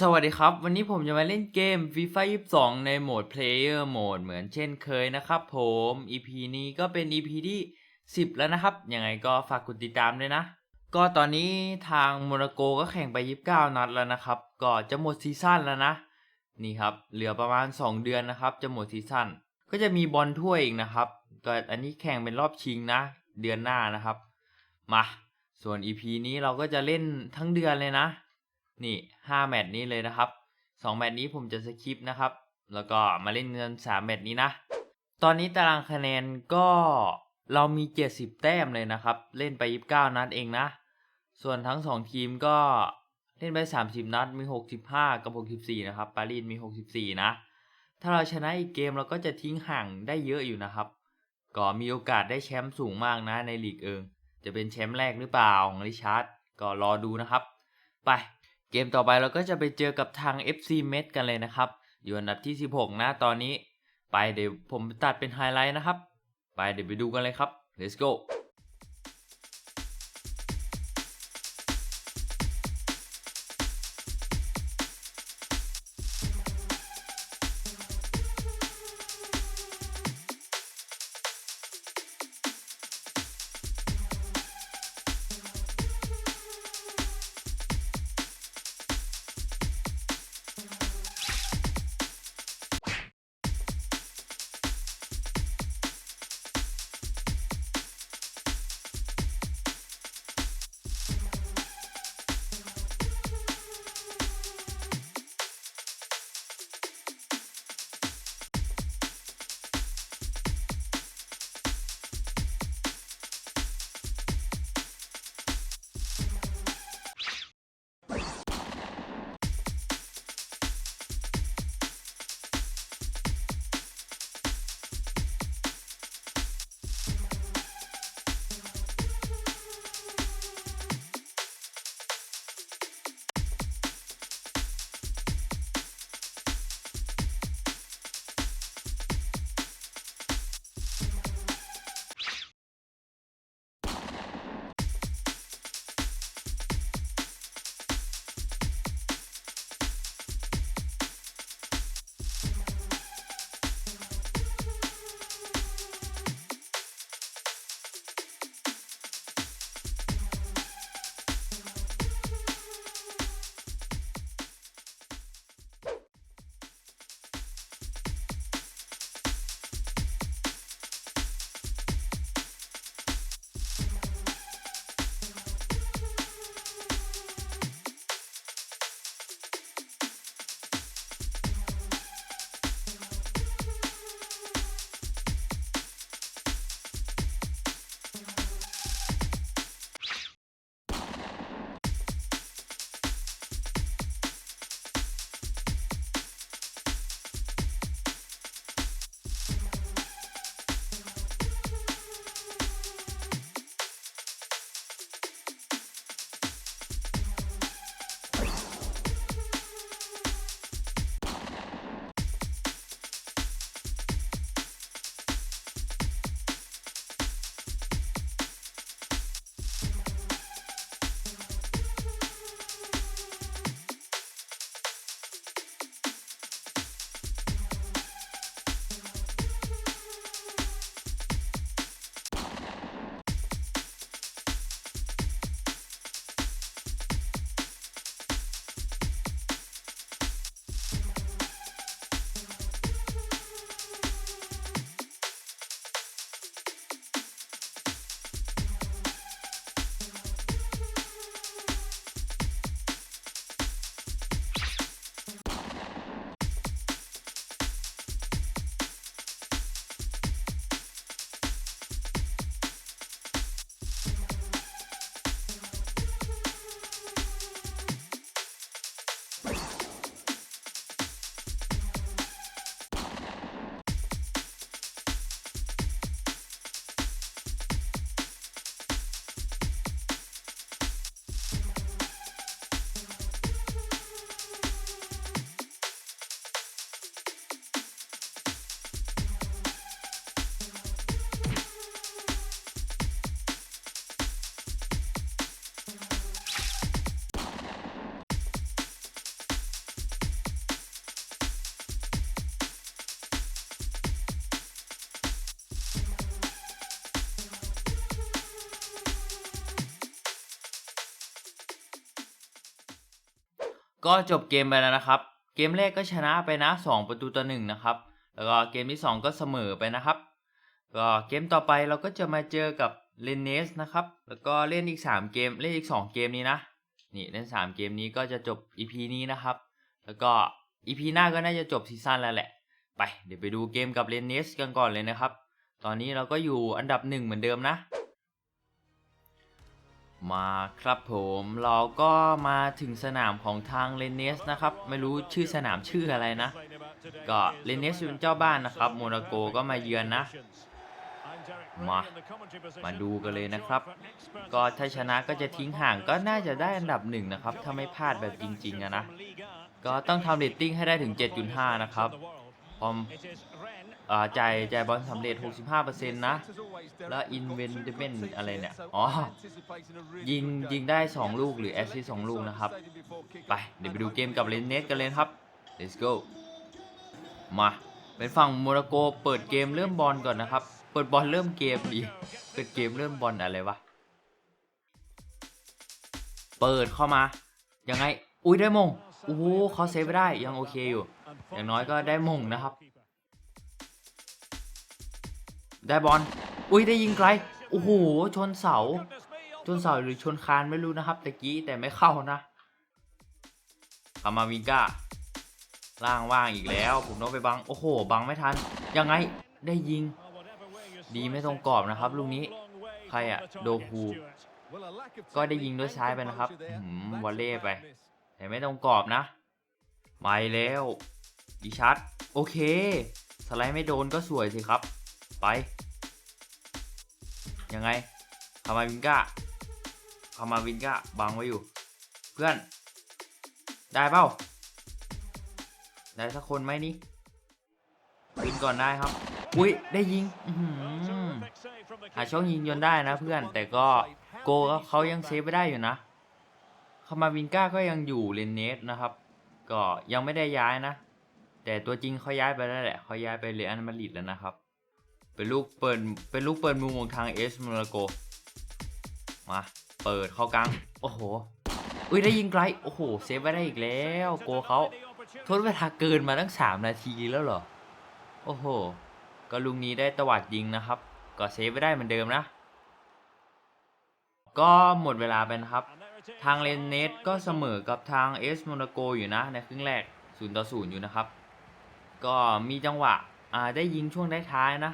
สวัสดีครับ วันนี้ผมจะมาเล่นเกม FIFA 22 ในโหมด Player Mode เหมือนเช่นเคยนะครับผม EP นี้ก็เป็น EP ที่ 10 แล้วนะครับ ยังไงก็ฝากกดติดตามด้วยนะ ก็ตอนนี้ทางโมนาโกก็แข่งไป 29 นัดแล้วนะครับ ก็จะหมดซีซั่นแล้วนะ นี่ครับ เหลือประมาณ 2 เดือนนะครับ จะหมดซีซั่น ก็จะมีบอลถ้วยอีกนะครับ ก็อันนี้แข่งเป็นรอบชิงนะ เดือนหน้านะครับ มา ส่วน EP นี้เราก็จะเล่นทั้งเดือนเลยนะ นี่ห้าแมตช์นี้เลยนะครับสองแมตช์นี้ผมจะสคิปนะครับ แล้วก็มาเล่นเงินสามแมตช์นี้นะ ตอนนี้ตารางคะแนนก็เรามี 70 แต้มเลยนะครับ เล่นไป 29 นัดเองนะ ส่วนทั้ง 2 ทีมก็เล่นไป 30 นัดมี 65 กับ 64 นะครับ ปารีสมี 64 นะ ถ้าเราชนะอีกเกมเราก็จะทิ้งห่างได้เยอะอยู่นะครับ ก็มีโอกาสได้แชมป์สูงมากนะในลีกเอิง จะเป็นแชมป์แรกหรือเปล่าของริชาร์ดก็รอดูนะครับ ไป เกมต่อไปเราก็จะไปเจอกับทาง FC Met กันเลยนะครับ อยู่อันดับที่ 16 นะตอนนี้ ไปเดี๋ยวผมตัดเป็นไฮไลท์นะครับ ไปเดี๋ยวไปดูกันเลยครับ let's go ก็จบเกมไปแล้วนะครับ เกมแรกก็ชนะไปนะ 2 ประตูต่อหนึ่งนะครับ แล้วก็เกมที่ 2 ก็เสมอไปนะครับ ก็เกมต่อไปเราก็จะมาเจอกับเลนเนสนะครับ แล้วก็เล่นอีก 3 เกม เล่นอีก 2 เกมนี้นะ นี่เล่น 3 เกมนี้ก็จะจบ EP นี้นะครับ แล้วก็ EP หน้าก็น่าจะจบซีซั่นแล้วแหละ ไป เดี๋ยวไปดูเกมกับเลนเนสกันก่อนเลยนะครับ ตอนนี้เราก็อยู่อันดับหนึ่งเหมือนเดิมนะ มาครับผมเราก็มาถึงสนามของทางเลนเนสนะครับ ไม่รู้ชื่อสนามชื่ออะไรนะ ก็เลนเนสเป็นเจ้าบ้านนะครับโมนาโกก็มาเยือนนะ มา มาดูกันเลยนะครับ ก็ถ้าชนะก็จะทิ้งห่างก็น่าจะได้อันดับหนึ่งนะครับ ถ้าไม่พลาดแบบจริงๆนะ ก็ต้องทำเรตติ้งให้ได้ถึง 7.5 นะครับ พอมอ่าจ่ายจ่ายบอลสำเร็จ 65%นะ แล้ว investment อะไรเนี่ย อ๋อ ยิง ยิงได้ 2 ลูกหรือแอสซิสต์2ลูกนะครับ ไป เดี๋ยวไปดูเกมกับเลนเนสกันเลยครับ let's go มา เป็นฝั่งโมร็อกโกเปิดเกมเริ่มบอลก่อนนะครับ เปิดบอลเริ่มเกมดี เปิดเกมเริ่มบอลอะไรวะ เปิดเข้ามา ยังไง อุ้ยได้มง โอ้โหเขาเซฟไม่ได้ ยังโอเคอยู่ อย่างน้อยก็ได้มงนะครับ ได้บอล อุ้ยได้ยิงไกล โอ้โห ชนเสา ชนเสาหรือชนคานไม่รู้นะครับตะกี้แต่ไม่เข้านะคามาวิก้าล่างว่างอีกแล้ว ผมต้องไปบัง โอ้โห บังไม่ทัน ยังไง ได้ยิง ดีไม่ตรงกรอบนะครับลูกนี้ ใครอะโดคูก็ได้ยิงด้วยซ้ายไปนะครับวอลเล่ไป แต่ไม่ตรงกรอบนะไปแล้ว ดิชัดโอเค สไลด์ไม่โดนก็สวยสิครับ ไป ยังไงคามาวินก้าคามาวินก้าบังไว้อยู่ เพื่อน ได้เปล่า ได้สักคนไหมนี่วินก่อนได้ครับ อุ้ยได้ยิงหาช่องยิงยนได้นะเพื่อน แต่ก็โกเขายังเซฟไม่ได้อยู่นะคามาวินก้าก็ยังอยู่เลนเนสนะครับ ก็ยังไม่ได้ย้ายนะ แต่ตัวจริงเขาย้ายไปแล้วแหละเขาย้ายไปเรอัลมาดริดแล้วนะครับ เป็นลูกเปิดเป็นลูกเปิดมุมของทางเอสโมนาโกมาเปิดเข้ากลางโอ้โหอุ้ยได้ยิงไกลโอ้โหเซฟไว้ได้อีกแล้วโกเขาทดเวลาเกินมาตั้ง 3 นาทีแล้วเหรอ โอ้โห ก็ลุงนี้ได้ตวัดยิงนะครับ ก็เซฟไว้ได้เหมือนเดิมนะ ก็หมดเวลาไปนะครับ ทางเลนเนสก็เสมอกับทางเอสโมนาโกอยู่นะ ในครึ่งแรก0ต่อ0อยู่นะครับ ก็มีจังหวะได้ยิงช่วงท้ายๆนะ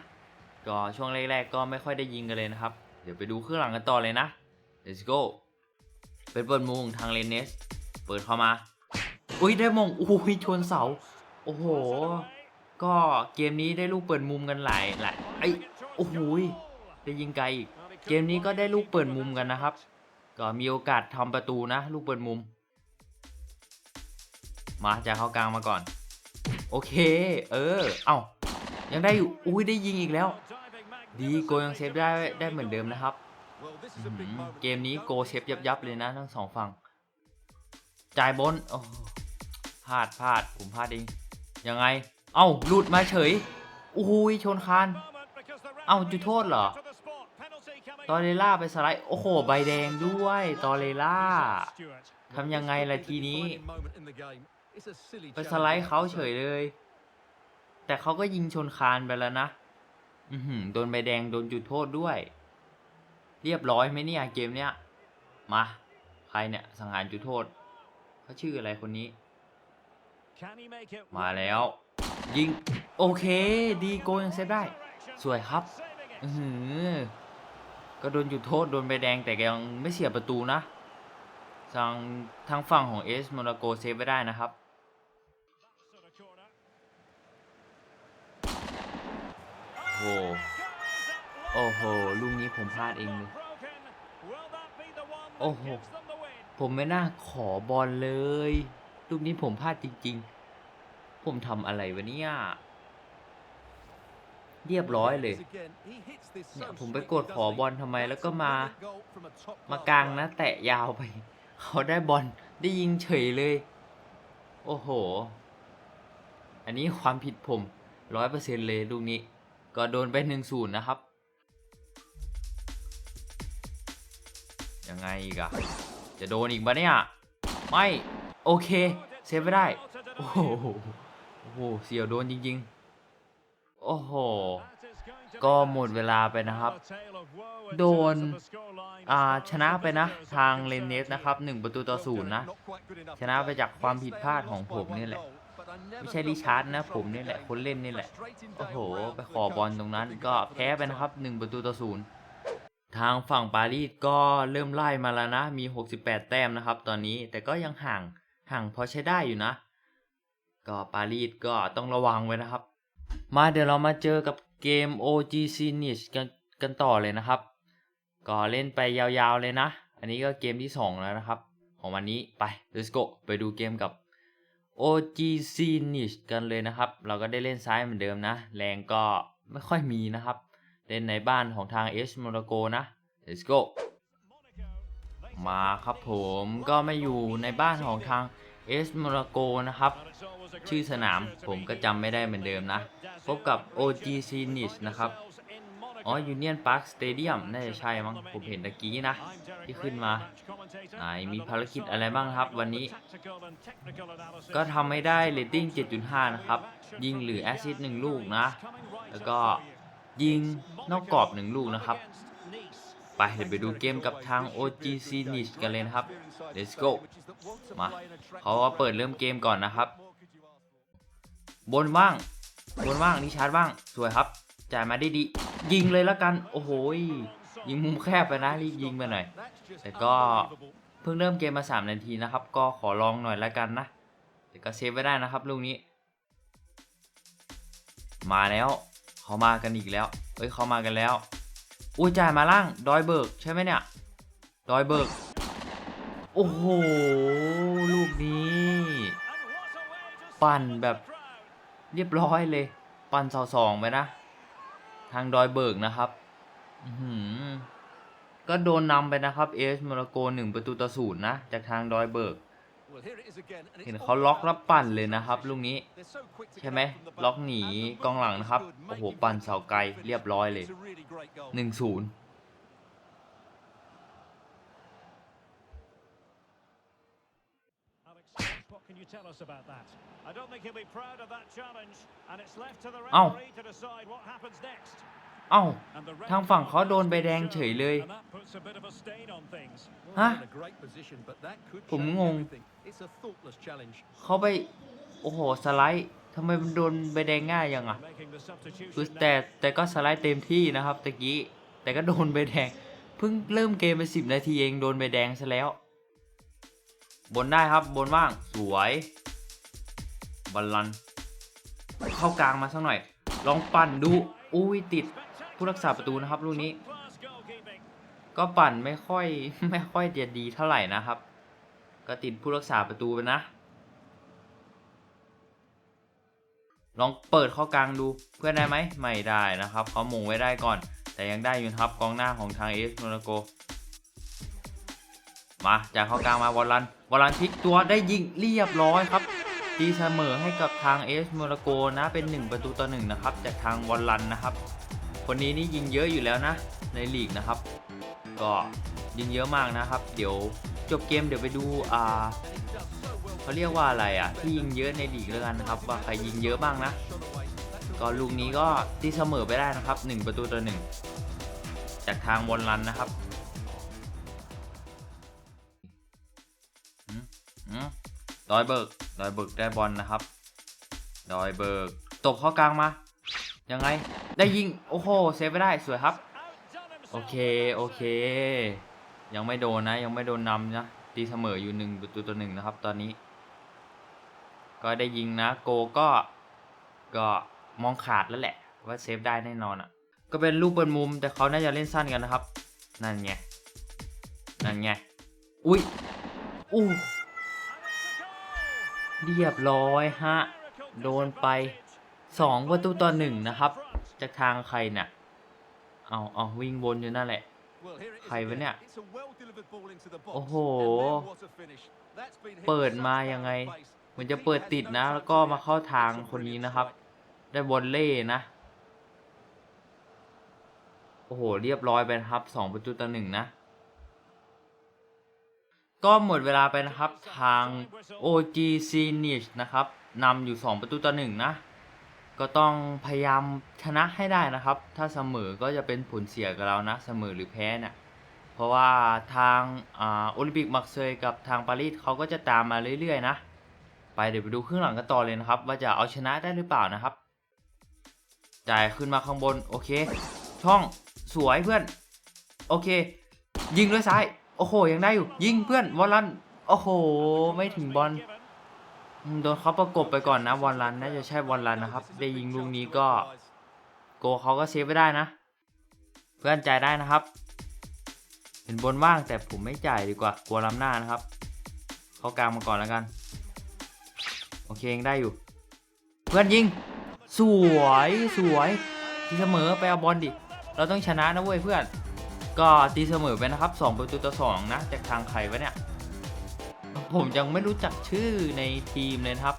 ก็ช่วงแรกๆก็ไม่ค่อยได้ยิงกันเลยนะครับ เดี๋ยวไปดูเครื่องหลังกันต่อเลยนะ let's go เป็นเปิดมุงทางเลนเนส เปิดเข้ามา อุ้ยได้มงอุ้ยชนเสา โอ้โห ก็เกมนี้ได้ลูกเปิดมุมกันหลายหลายไอ้โอ้โหยได้ยิงไกลอีก เกมนี้ก็ได้ลูกเปิดมุมกันนะครับ ก็มีโอกาสทำประตูนะ ลูกเปิดมุม มาจะเข้ากลางมาก่อน โอเค เออ เอ้ายังได้อยู่ อุ้ยได้ยิงอีกแล้ว ดีโกยังเซฟได้ได้เหมือนเดิมนะครับ เกมนี้โกเซฟยับยับเลยนะทั้งสองฝั่ง จ่ายบนโอ้พลาดพลาดผมพลาดเอง ยังไง เอ้าหลุดมาเฉยอุ้ยชนคาน เอ้าจุดโทษเหรอ ตอเรล่าไปสไลด์ โอ้โห ใบแดงด้วย ตอเรล่าทำยังไงล่ะทีนี้ ไปสไลด์เขาเฉยเลย แต่เขาก็ยิงชนคานไปแล้วนะ อือหือโดนใบแดงโดนจุดโทษด้วย เรียบร้อยไหมเนี่ยเกมเนี้ย มา ใครเนี่ยสังหารจุดโทษ เขาชื่ออะไรคนนี้ มาแล้ว ยิง โอเค ดีโกยังเซฟได้ สวยครับ อือหือ ก็โดนจุดโทษโดนใบแดงแต่ยังไม่เสียประตูนะทางทางฝั่งของเอสโมนาโกเซฟไว้ได้นะครับ โอ้โห โอ้โห ลูกนี้ผมพลาดเองเลย โอ้โห ผมไม่น่าขอบอลเลย ลูกนี้ผมพลาดจริง ๆ ผมทำอะไรวะเนี่ย เรียบร้อยเลย เนี่ยผมไปกดขอบอลทำไมแล้วก็มา มากลางนะแตะยาวไป เขาได้บอลได้ยิงเฉยเลย โอ้โห อันนี้ความผิดผมร้อยเปอร์เซ็นเลยลูกนี้ ก็โดนไปหนึ่งศูนย์นะครับ ยังไงอีกอะจะโดนอีกปะเนี่ย ไม่ โอเค เซฟไม่ได้ โอ้โหโอ้โหเสียวโดนจริง ๆ โอ้โห ก็หมดเวลาไปนะครับ โดนอ่าชนะไปนะ ทางเลนเนสนะครับหนึ่งประตูต่อศูนย์นะ ชนะไปจากความผิดพลาดของผมนี่แหละ ไม่ใช่ริชาร์ดนะ ผมนี่แหละคนเล่นนี่แหละ โอ้โห ไปขอบอลตรงนั้นก็แพ้ไปนะครับหนึ่งประตูต่อศูนย์ทางฝั่งปารีสก็เริ่มไล่มาแล้วนะ มี 68 แต้มนะครับ ตอนนี้แต่ก็ยังห่างห่างพอใช้ได้อยู่นะ ก็ปารีสก็ต้องระวังไว้นะครับ มาเดี๋ยวเรามาเจอกับเกม OG c n i s กันกันต่อเลยนะครับ ก็เล่นไปยาวๆเลยนะ อันนี้ก็เกมที่ 2 แล้วนะครับ ของวันนี้ไป let's go ไปดูเกมกับ OG c n i s กันเลยนะครับ เราก็ได้เล่นซ้ายเหมือนเดิมนะ แรงก็ไม่ค่อยมีนะครับ เล่นในบ้านของทางเอชโมนาโกนะ let's go มาครับผมก็ไม่อยู่ในบ้านของทางเอสโมนาโกนะครับ ชื่อสนามผมก็จำไม่ได้เหมือนเดิมนะ พบกับ OG c n i s นะครับ อ๋อ Union Park Stadium น่าจะใช่มั้งผมเห็นตะกี้นะ ที่ขึ้นมาอ่ามีภารกิจอะไรบ้างครับวันนี้ ก็ทำไม่ได้เรตติ้ง 7.5 นะครับ ยิงหรือแอสซิสต์1ลูกนะ แล้วก็ยิงนอกกรอบ1ลูกนะครับ ไปเดี๋ยวไปดูเกมกับทาง OG c n i s กันเลยนะครับ let's go มาเขาว่าเปิดเริ่มเกมก่อนนะครับ บนว่าง บนว่างนิชาร์ดว่าง สวยครับ จ่ายมาได้ดียิงเลยแล้วกัน โอ้โหยยิงมุมแคบไปนะรีบยิงไปหน่อย แต่ก็เพิ่งเริ่มเกมมา 3 นาทีนะครับ ก็ขอลองหน่อยแล้วกันนะ แต่ก็เซฟไว้ได้นะครับลูกนี้ มาแล้วเขามากันอีกแล้วเอ้ยเขามากันแล้ว อุ้ยจ่ายมาล่างดอยเบิร์กใช่ไหมเนี่ยดอยเบิร์กโอ้โหลูกนี้ ปั่นแบบเรียบร้อยเลย ปั่นเสาสองไปนะ ทางดอยเบิร์กนะครับอือหือก็โดนนำไปนะครับเอสโมนาโกหนึ่งประตูต่อศูนย์นะ จากทางดอยเบิร์กเห็นเขาล็อกแล้วปั่นเลยนะครับลูกนี้ ใช่ไหมล็อกหนีกองหลังนะครับ โอ้โห ปั่นเสาไกลเรียบร้อยเลยหนึ่งศูนย์ you tell us about that? I don't think he'll be proud of that challenge, and it's left to the ഔ. referee to decide what happens next. เอ้า And the ทางฝั่งเขาโดนใบแดงเฉยเลย And that puts a bit of a stain on things. ฮะผผมมงงงง เขาไป โอ้โห สไลด์ทำไมมันโดนใบแดงง่ายยังอะ Making the คือ substitution แต่ now. แต่ก็สไลด์เต็มที่นะครับตะกี้ แต่ก็โดนใบแดง เพิ่งเริ่มเกมไปสิบนาทีเองโดนใบแดงซะแล้ว บนได้ครับบนว่างสวยบอลลันเข้ากลางมาสักหน่อย ลองปั่นดูอุ้ยติดผู้รักษาประตูนะครับลูกนี้ ก็ปั่นไม่ค่อยไม่ค่อยจะดีเท่าไหร่นะครับ ก็ติดผู้รักษาประตูไปนะ ลองเปิดเข้ากลางดูเพื่อนได้ไหมไม่ได้นะครับเขามงไว้ได้ก่อน แต่ยังได้อยู่นะครับกองหน้าของทางเอสโมนาโก มาจากเข้ากลางมาวอลลันวอลลันพลิกตัวได้ยิงเรียบร้อยครับตีเสมอให้กับทางเอสโมนาโกนะ เป็น 1 ประตูต่อ1นะครับ จากทางวอลลันนะครับ คนนี้นี่ยิงเยอะอยู่แล้วนะ ในลีกนะครับ ก็ยิงเยอะมากนะครับ เดี๋ยวจบเกมเดี๋ยวไปดูอ่าเขาเรียกว่าอะไรอะ ที่ยิงเยอะในลีกแล้วกันนะครับ ว่าใครยิงเยอะบ้างนะ ก็ลูกนี้ก็ตีเสมอไปได้นะครับ 1 ประตูต่อ1จากทางวอลลันนะครับ ดอยเบิร์กดอยเบิร์กได้บอลนะครับ ดอยเบิร์กตบเข้ากลางมา ยังไง ได้ยิง โอ้โห เซฟไปได้ สวยครับ โอเค โอเค ยังไม่โดนนะ ยังไม่โดนนำนะ ตีเสมออยู่หนึ่งประตูต่อหนึ่งนะครับ ตอนนี้ ก็ได้ยิงนะ โกก็ ก็มองขาดแล้วแหละ ว่าเซฟได้แน่นอนอะ ก็เป็นลูกเปิดมุม แต่เขาน่าจะเล่นสั้นกันนะครับ นั่นไง นั่นไง อุ้ยอู้ เรียบร้อยฮะ โดนไปสองประตูต่อหนึ่งนะครับ จากทางใครเนี่ยเอาเอาวิ่งวนอยู่นั่นแหละ ใครวะเนี่ย โอ้โห เปิดมายังไง เหมือนจะเปิดติดนะ แล้วก็มาเข้าทางคนนี้นะครับ ได้วอลเล่นะ โอ้โห เรียบร้อยไปครับสองประตูต่อหนึ่งนะ ก็หมดเวลาไปนะครับทาง OG c n i c h นะครับนำอยู่ 2 ประตูต่อหนึ่งนะ ก็ต้องพยายามชนะให้ได้นะครับ ถ้าเสมอก็จะเป็นผลเสียกับเรานะ เสมอหรือแพ้เนี่ยเพราะว่าทางอโอลิมปิกมักเซยกับทางปารีสเขาก็จะตามมาเรื่อยๆ นะ ไปเดี๋ยวไปดูครึ่งหลังกันต่อเลยนะครับ ว่าจะเอาชนะได้หรือเปล่านะครับจ่ายขึ้นมาข้างบน โอเค ช่องสวยเพื่อน โอเค ยิงด้วยซ้าย อ้โห ยังได้อยู่ ยิงเพื่อนวอลลันโอ้โห ไม่ถึงบอลโดนเขาประกบไปก่อนนะวอลลันน่าจะใช่วอลลันนะครับ ได้ยิงลูกนี้ก็ โกเขาก็เซฟไว้ได้นะ เพื่อนจ่ายได้นะครับ เห็นบนว่างแต่ผมไม่จ่ายดีกว่ากลัวล้ำหน้านะครับ เขากลางมาก่อนแล้วกัน โอเคยังได้อยู่ เพื่อนยิง สวยสวยตีเสมอไปเอาบอลดิ เราต้องชนะนะเว้ยเพื่อน ก็ตีเสมอไปนะครับ 2 ประตูต่อ 2 นะ จากทางใครวะเนี่ย ผมยังไม่รู้จักชื่อในทีมเลยนะครับ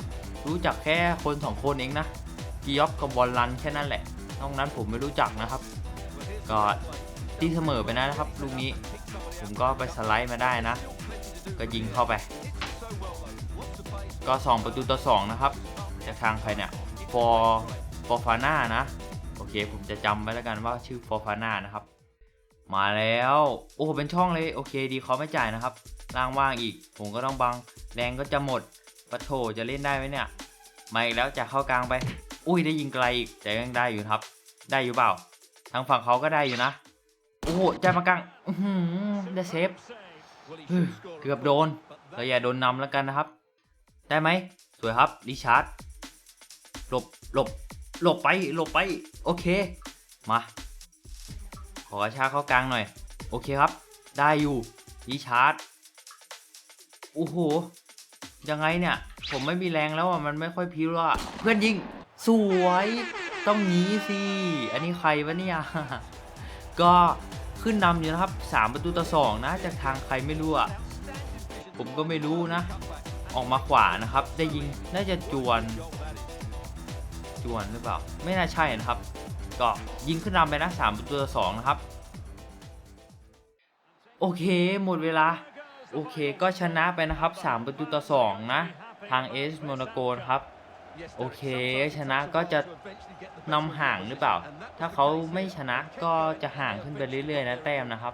รู้จักแค่คนสองคนเองนะกิยอฟกับบอลลันแค่นั้นแหละ นอกนั้นผมไม่รู้จักนะครับ ก็ตีเสมอไปนะครับลูกนี้ ผมก็ไปสไลด์มาได้นะ ก็ยิงเข้าไป ก็ 2 ประตูต่อ 2 นะครับ จากทางใครเนี่ยฟอร์ฟอร์ฟาน่านะ โอเค ผมจะจำไว้แล้วกันว่าชื่อฟอร์ฟาน่านะครับ มาแล้ว โอ้เป็นช่องเลยโอเคดีเขาไม่จ่ายนะครับล่างว่างอีก ผมก็ต้องบังแรงก็จะหมดปะโถจะเล่นได้ไหมเนี่ยมาอีกแล้วจะเข้ากลางไป อุ้ยได้ยิงไกลอีกแต่ยังได้อยู่ครับ ได้อยู่เปล่า ทางฝั่งเขาก็ได้อยู่นะโอ้โหใจมากลางได้เซฟเกือบโดนเราอย่าโดนนำแล้วกันนะครับ ได้ไหมสวยครับริชาร์ดหลบหลบหลบไปหลบไป โอเค มา อกระชากเข้ากลางหน่อย โอเคครับ ได้อยู่ริชาร์ดโอ้โห ยังไงเนี่ย ผมไม่มีแรงแล้วอะ มันไม่ค่อยพิ้วแล้วอะ เพื่อนยิง สวย ต้องงี้สิ อันนี้ใครวะเนี่ย ก็ขึ้นนำอยู่นะครับ 3 ประตูต่อ 2 นะ จากทางใครไม่รู้อะ ผมก็ไม่รู้นะ ออกมาขวานะครับ ได้ยิง น่าจะจวน จวนหรือเปล่า ไม่น่าใช่นะครับ ก็ยิงขึ้นนำไปนะ3ประตูต่อ2นะครับ โอเคหมดเวลา โอเคก็ชนะไปนะครับ 3 ประตูต่อ 2 นะ ทางเอสโมนาโกนะครับ โอเคชนะก็จะนำห่างหรือเปล่า ถ้าเขาไม่ชนะก็จะห่างขึ้นไปเรื่อยๆนะแต้มนะครับ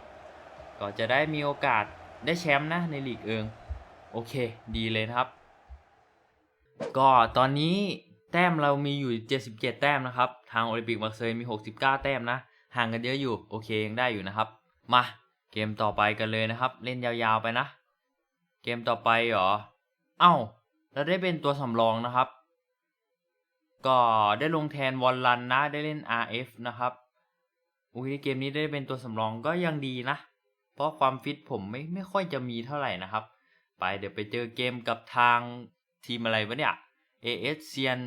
ก็จะได้มีโอกาสได้แชมป์นะในลีกเอิง โอเค ดีเลยนะครับ ก็ตอนนี้ แต้มเรามีอยู่ 77 แต้มนะครับ ทางโอลิมปิกมาร์เซยมี 69 แต้มนะ ห่างกันเยอะอยู่ โอเคยังได้อยู่นะครับ มา เกมต่อไปกันเลยนะครับ เล่นยาวๆไปนะ เกมต่อไปเหรอ เอ้า เราได้เป็นตัวสำรองนะครับ ก็ได้ลงแทนวอลลันนะ ได้เล่น RF นะครับ อุ้ยเกมนี้ได้เป็นตัวสำรองก็ยังดีนะ เพราะความฟิตผมไม่ไม่ค่อยจะมีเท่าไหร่นะครับ ไปเดี๋ยวไปเจอเกมกับทางทีมอะไรวะเนี่ย AS เซียน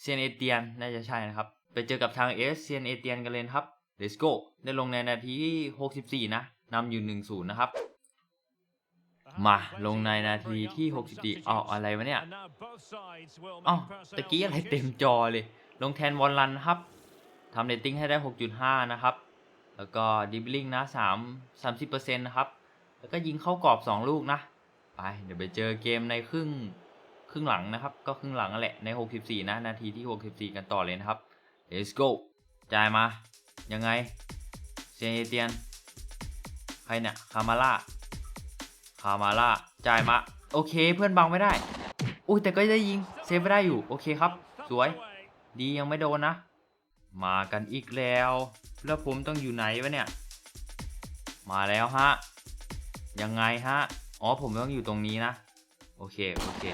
เซียนเอเตียนน่าจะใช่นะครับ ไปเจอกับทาง AS เซียนเอเตียนกันเลยครับ Let's go ได้ลงในนาทีที่ 64 นะนำอยู่ 1-0 นะครับ มาลงในนาทีที่ 64เอาอะไรวะเนี่ยอ๋อตะกี้อะไรเต็มจอเลย ลงแทนวอลลันครับทำเรตติ้งให้ได้ 6.5 นะครับ แล้วก็ดิบลิงนะ 3 30%นะครับ แล้วก็ยิงเข้ากรอบ 2 ลูกนะ ไป เดี๋ยวไปเจอเกมในครึ่ง ครึ่งหลังนะครับ ก็ครึ่งหลังนั่นแหละใน 64 นะ นาทีที่ 64 กันต่อเลยนะครับ let's go จ่ายมา ยังไงเซนเตียนใครเนี่ยคามาล่าคามาล่าจ่ายมา โอเคเพื่อนบังไม่ได้อุ้ยแต่ก็ได้ยิงเซฟไม่ได้อยู่โอเคครับ สวย ดียังไม่โดนนะ มากันอีกแล้ว แล้วผมต้องอยู่ไหนวะเนี่ย มาแล้วฮะยังไงฮะอ๋อผมต้องอยู่ตรงนี้นะ โอเค โอเค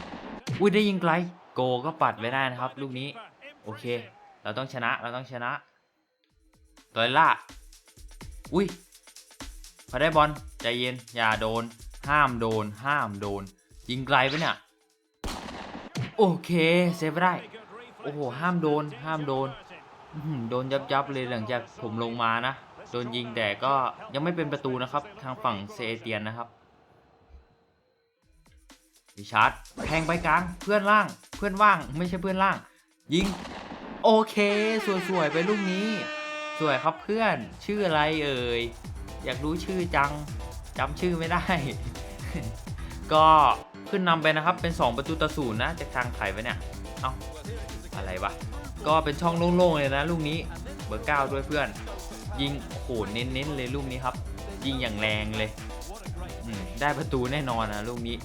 อุ้ยได้ยิงไกล โกก็ปัดไว้ได้นะครับ ลูกนี้ โอเค เราต้องชนะ เราต้องชนะตัวล่า อุ้ยพอได้บอลใจเย็น อย่าโดน ห้ามโดน ห้ามโดน ยิงไกลไปเนี่ย โอเค เซฟได้ โอ้โห ห้ามโดน ห้ามโดน โดนยับยับเลยหลังจากผมลงมานะ โดนยิงแต่ก็ยังไม่เป็นประตูนะครับ ทางฝั่งเซเอเตียนนะครับ ดิชาร์ดแทงไปกลางเพื่อนล่าง เพื่อนว่างไม่ใช่เพื่อนล่าง ยิง โอเคสวยๆไปลูกนี้ สวยครับเพื่อนชื่ออะไรเอ่ยอยากรู้ชื่อจังจำชื่อไม่ได้ ก็ขึ้นนำไปนะครับเป็น 2 ประตูต่อศูนย์นะจากทางไข่ไปเนี่ยเอ้าอะไรวะก็เป็นช่องโล่งๆเลยนะลูกนี้เบอร์เก้าด้วยเพื่อน ยิงโอ้โหเน้นๆเลยลูกนี้ครับ ยิงอย่างแรงเลยได้ประตูแน่นอนนะลูกนี้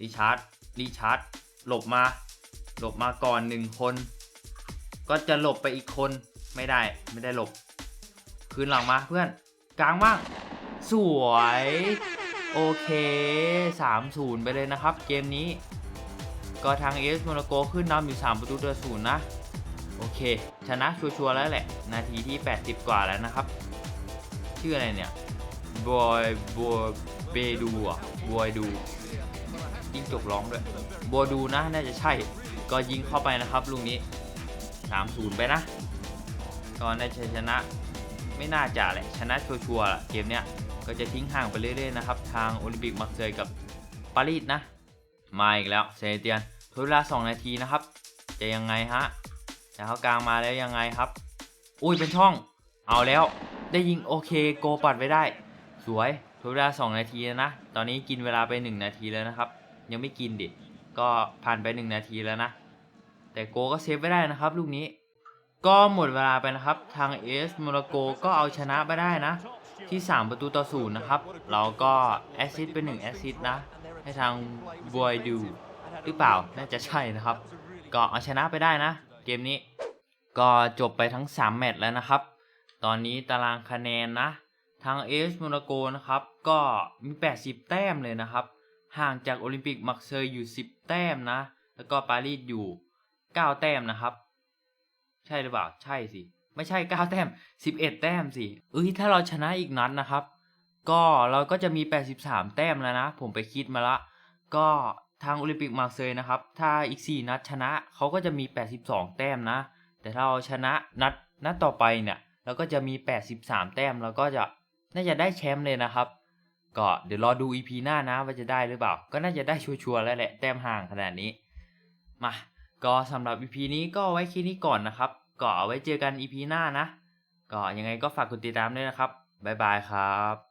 รีชาร์ดรีชาร์ดหลบมา หลบมาก่อนหนึ่งคน ก็จะหลบไปอีกคนไม่ได้ไม่ได้หลบ คืนหลังมาเพื่อนกลางบ้าง สวย โอเค3-0ไปเลยนะครับ เกมนี้ ก็ทางเอสโมนาโกขึ้นนำอยู่ 3 ประตูต่อศูนย์นะ โอเค ชนะชัวร์ๆแล้วแหละ นาทีที่ 80 กว่าแล้วนะครับ ชื่ออะไรเนี่ยบอยบอยเบดูอะบอยดู ยิงจกร้องด้วยบอยดูนะน่าจะใช่ ก็ยิงเข้าไปนะครับลูกนี้ 3-0 ไปนะก็น่าจะชนะไม่น่าจะแหละชนะชัวร์ๆล่ะเกมเนี้ยก็จะทิ้งห่างไปเรื่อยๆนะครับ ทางโอลิมปิกมักเซยกับปารีสนะ มาอีกแล้วเซเตียนทดเวลา 2 นาทีนะครับ จะยังไงฮะแต่เขากลางมาแล้วยังไงครับ อุ้ยเป็นช่อง เอาแล้วได้ยิงโอเคโกปัดไว้ได้ สวยทดเวลา 2 นาทีแล้วนะ ตอนนี้กินเวลาไป 1 นาทีแล้วนะครับ ยังไม่กินดิ ก็ผ่านไป1นาทีแล้วนะ แต่โกก็เซฟไว้ได้นะครับ ลูกนี้ ก็หมดเวลาไปนะครับ ทางเอสโมนาโกก็เอาชนะไปได้นะ ที่ 3 ประตูต่อศูนย์นะครับ เราก็แอซิสต์เป็น1แอซิสต์นะ ให้ทางบอยดู หรือเปล่า น่าจะใช่นะครับ ก็เอาชนะไปได้นะ เกมนี้ ก็จบไปทั้ง 3 แมตช์แล้วนะครับ ตอนนี้ตารางคะแนนนะ ทางเอสโมนาโกนะครับ ก็มี 80 แต้มเลยนะครับ ห่างจากโอลิมปิกมักเซยอยู่ 10 แต้มนะ แล้วก็ปารีสอยู่ 9 แต้มนะครับ ใช่หรือเปล่า ใช่สิ ไม่ใช่ 9 แต้ม 11 แต้มสิเอ้ยถ้าเราชนะอีกนัดนะครับ ก็เราก็จะมี 83 แต้มแล้วนะ ผมไปคิดมาละ ก็ทางโอลิมปิกมาร์เซยนะครับ ถ้าอีก 4 นัดชนะเขาก็จะมี 82 แต้มนะ แต่ถ้าเราชนะนัดนัดต่อไปเนี่ยเราก็จะมี 83 แต้ม แล้วก็จะน่าจะได้แชมป์เลยนะครับ ก็เดี๋ยวรอดู EP หน้านะว่าจะได้หรือเปล่า ก็น่าจะได้ชัวร์ๆแล้วแหละแต้มห่างขนาดนี้ มาก็สำหรับ EP นี้ก็ไว้แค่นี้ก่อนนะครับก็เอาไว้เจอกัน EP หน้านะ ก็ยังไงก็ฝากกดติดตามด้วยนะครับบ๊ายบายครับ